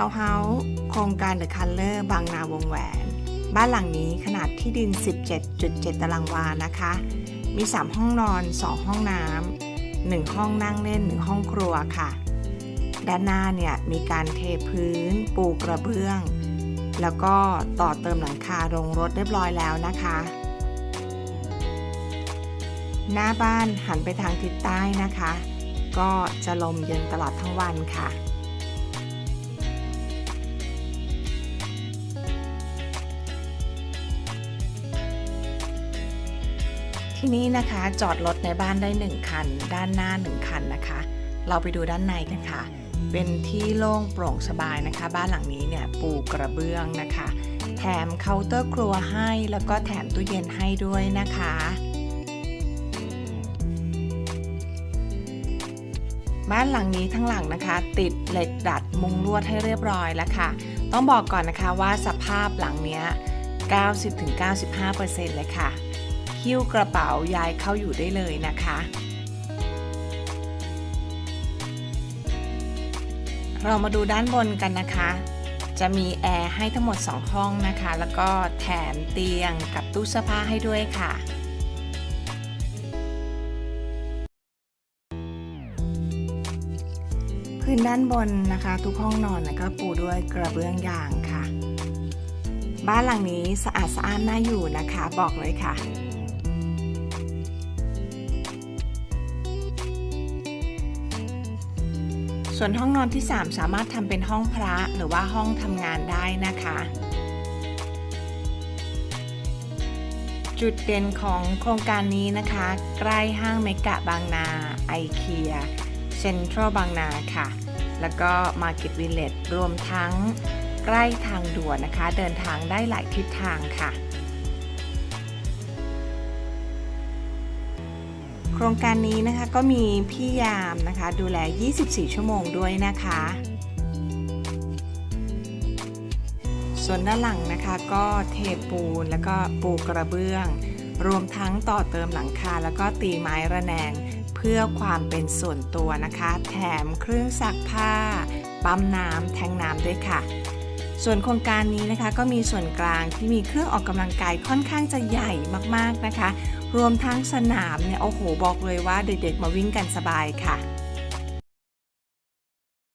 าวน์เฮาส์โครงการเดอะคัลเลอร์บางนาวงแหวน บ้านหลังนี้ขนาดที่ดิน 17.7 ตารางวานะคะ มี 3 ห้องนอน 2 ห้องน้ำ1ห้องนั่งเล่น 1 ห้องครัวค่ะ ด้านหน้าเนี่ยมีการเทพื้น ปูกระเบื้อง แล้วก็ต่อเติมหลังคาโรงรถเรียบร้อยแล้วนะคะ หน้าบ้านหันไปทางทิศใต้นะคะ ก็จะลมเย็นตลอดทั้งวันค่ะ ที่นี่นะคะจอดรถในบ้านได้ 1 คัน ด้านหน้า 1 คันนะคะ เราไปดูด้านในกันค่ะ เป็นที่โล่งโปร่งสบายนะคะ บ้านหลังนี้เนี่ยปูกระเบื้องนะคะ แถมเคาน์เตอร์ครัวให้แล้วก็แถมตู้เย็นให้ด้วยนะคะบ้านหลังนี้ทั้งหลังนะคะ ติดเหล็กดัดมุงลวดให้เรียบร้อยแล้วค่ะ ต้องบอกก่อนนะคะว่าสภาพหลังเนี้ย 90-95%เลยค่ะ หิ้วกระเป๋าย้ายเข้าอยู่ได้เลยนะคะ เรามาดูด้านบนกันนะคะ จะมีแอร์ให้ทั้งหมด 2 ห้องนะคะ แล้วก็แถมเตียงกับตู้เสื้อผ้าให้ด้วยค่ะพื้นด้านบนนะคะ ทุกห้องนอนนะก็ปูด้วยกระเบื้องยางค่ะ บ้านหลังนี้สะอาดสะอ้านน่าอยู่นะคะ บอกเลยค่ะ ส่วนห้องนอนที่ 3 สามารถทำเป็นห้องพระหรือว่าห้องทำงานได้นะคะ จุดเด่นของโครงการนี้นะคะ ใกล้ห้างเมกะบางนาไอเคียเซ็นทรัลบางนาค่ะ แล้วก็ Market Village รวมทั้งใกล้ทางด่วนนะคะ เดินทางได้หลายทิศทางค่ะ ครงการนี้นะคะก็มีพี่ยามนะคะดูแล 24 ชั่วโมงด้วยนะคะ ส่วนด้านหลังนะคะก็เทปูนแล้วก็ปูกระเบื้อง รวมทั้งต่อเติมหลังคาแล้วก็ตีไม้ระแนง เพื่อความเป็นส่วนตัวนะคะ แถมเครื่องซักผ้า ปั๊มน้ำแทงน้ำด้วยค่ะ ส่วนโครงการนี้นะคะก็มีส่วนกลางที่มีเครื่องออกกำลังกายค่อนข้างจะใหญ่มากๆนะคะ รวมทั้งสนามเนี่ยโอ้โหบอกเลยว่าเด็กๆมาวิ่งกันสบายค่ะ